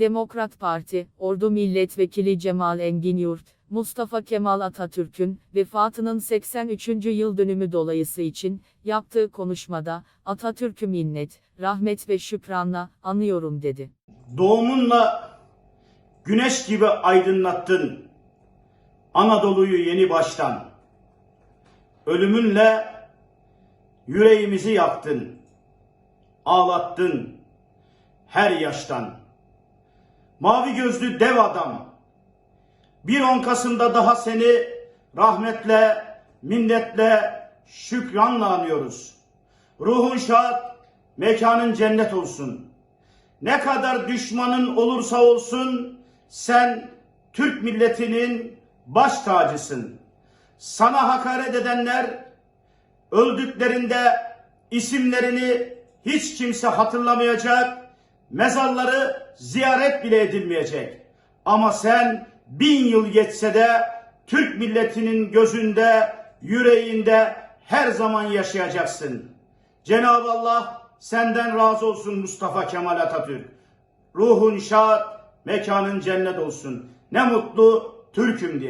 Demokrat Parti, Ordu Milletvekili Cemal Engin Yurt, Mustafa Kemal Atatürk'ün vefatının 83. yıl dönümü dolayısı için yaptığı konuşmada Atatürk'ü minnet, rahmet ve şükranla anıyorum dedi. Doğumunla güneş gibi aydınlattın Anadolu'yu yeni baştan. Ölümünle yüreğimizi yaktın. Ağlattın her yaştan. Mavi gözlü dev adam. Bir on Kasım'da daha seni rahmetle, minnetle, şükranla anıyoruz. Ruhun şad, mekanın cennet olsun. Ne kadar düşmanın olursa olsun sen Türk milletinin baş tacısın. Sana hakaret edenler öldüklerinde isimlerini hiç kimse hatırlamayacak, mezarları ziyaret bile edilmeyecek. Ama sen bin yıl geçse de Türk milletinin gözünde, yüreğinde her zaman yaşayacaksın. Cenab-ı Allah senden razı olsun Mustafa Kemal Atatürk. Ruhun şad, mekanın cennet olsun. Ne mutlu Türk'üm diye.